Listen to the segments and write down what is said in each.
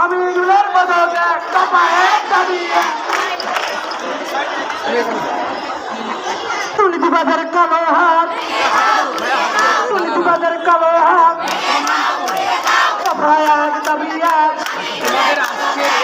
আমিনুলের বদলে কাপায় দাবি তুলি দিবাদের কালো হাত তুলি দিবাদের কালো হাত। কাপায়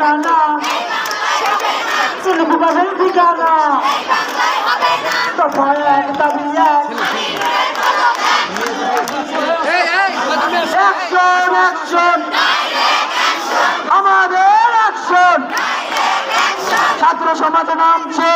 ঠিকানা দুর্নীতিবাদের ঠিকানা। দফা এক। দাবি এক অ্যাকশন অ্যাকশন আমাদের অ্যাকশন ছাত্র সমাজ নামছে।